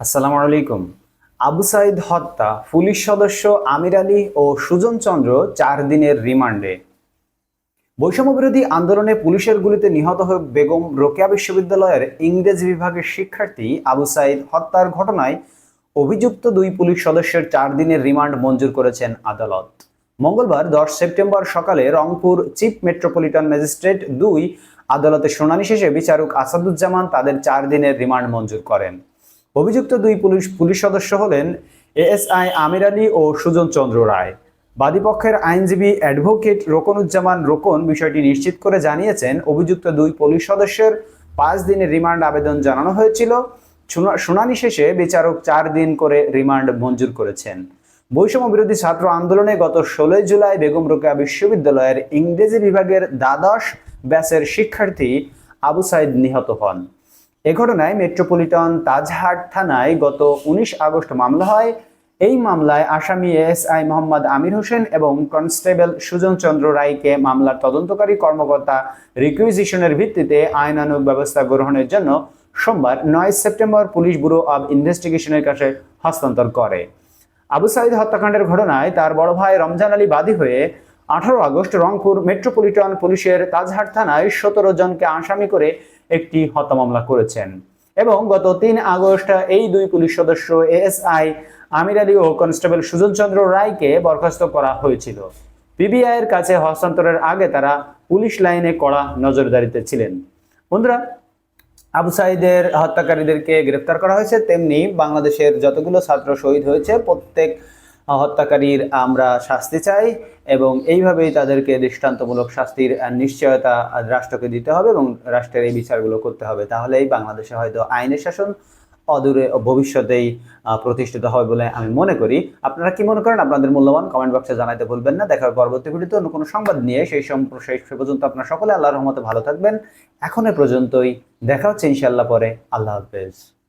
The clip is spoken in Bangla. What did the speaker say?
আসসালামু আলাইকুম। আবু সাইদ হত্যা, পুলিশ সদস্য আমির আলী ও সুজন চন্দ্র চার দিনের রিমান্ডে। বৈষম্য বিরোধী আন্দোলনে পুলিশের গুলিতে নিহত হয়ে বেগম রোকেয়া বিশ্ববিদ্যালয়ের ইংরেজি বিভাগের শিক্ষার্থী আবু সাইদ হত্যার ঘটনায় অভিযুক্ত দুই পুলিশ সদস্যের চার দিনের রিমান্ড মঞ্জুর করেছেন আদালত। মঙ্গলবার দশ সেপ্টেম্বর সকালে রংপুর চিফ মেট্রোপলিটন ম্যাজিস্ট্রেট দুই আদালতে শুনানি শেষে বিচারক আসাদুজ্জামান তাদের চার দিনের রিমান্ড মঞ্জুর করেন। অভিযুক্ত দুই পুলিশ পুলিশ সদস্য হলেন এএসআই আমির আলী ও সুজন চন্দ্র রায়। বাদীপক্ষের আইনজীবী অ্যাডভোকেট রোকনুজ্জামান রোকন বিষয়টি নিশ্চিত করে জানিয়েছেন, অভিযুক্ত দুই পুলিশ সদস্যের পাঁচ দিনের রিমান্ড আবেদন জানানো হয়েছিল। শুনানি শেষে বিচারক চার দিন করে রিমান্ড মঞ্জুর করেছেন। বৈষম্য বিরোধী ছাত্র আন্দোলনে গত ষোলোই জুলাই বেগম রোকেয়া বিশ্ববিদ্যালয়ের ইংরেজি বিভাগের দ্বাদশ ব্যাচের শিক্ষার্থী আবু সাইদ নিহত হন। এ ঘটনায় মেট্রোপলিটন তাজহাট থানায় গত উনিশ আগস্ট মামলা হয়। এই মামলায় আসামি এএসআই মোহাম্মদ আমির হোসেন এবং কনস্টেবল সুজন চন্দ্র রায়কে মামলার তদন্তকারী কর্মকর্তা রিকুইজিশনের ভিত্তিতে আইনানুগ ব্যবস্থা গ্রহণের জন্য সোমবার নয় সেপ্টেম্বর পুলিশ ব্যুরো অব ইনভেস্টিগেশনের কাছে হস্তান্তর করে। আবু সাইদ হত্যাকাণ্ডের ঘটনায় তার বড় ভাই রমজান আলী বাদী হয়ে আঠারো আগস্ট রংপুর মেট্রোপলিটন পুলিশের তাজহাট থানায় সতেরো জনকে আসামি করে একটি হত্যা মামলা করেছেন। এবং গত তিন আগস্ট এই দুই পুলিশ সদস্য এএসআই আমির আলী ও কনস্টেবল সুজন চন্দ্র রায়কে বরখাস্ত করা হয়েছিল। পিবিআই এর কাছে হস্তান্তরের আগে তারা পুলিশ লাইনে কড়া নজরদারিতে ছিলেন। বন্ধুরা, আবু সাইদের হত্যাকারীদেরকে গ্রেফতার করা হয়েছে, তেমনি বাংলাদেশের যতগুলো ছাত্র শহীদ হয়েছে, প্রত্যেক হত্যাকারীর আমরা শাস্তি চাই এবং এইভাবেই তাদেরকে দৃষ্টান্তমূলক শাস্তির নিশ্চয়তা রাষ্ট্রকে দিতে হবে এবং রাষ্ট্রের এই বিচারগুলো করতে হবে। তাহলেই বাংলাদেশে হয়তো আইনের শাসন অদূরে ভবিষ্যতেই প্রতিষ্ঠিত হবে বলে আমি মনে করি। আপনারা কি মনে করেন? আপনাদের মূল্যবান কমেন্ট বক্সে জানাতে ভুলবেন না। দেখা হবে পরবর্তী ভিডিওতে অন্য কোনো সংবাদ নিয়ে সেই সেই পর্যন্ত আপনারা সকলে আল্লাহর রহমতে ভালো থাকবেন। এখন এ পর্যন্তই। দেখা হচ্ছে ইনশাল্লাহ পরে। আল্লাহ হাফেজ।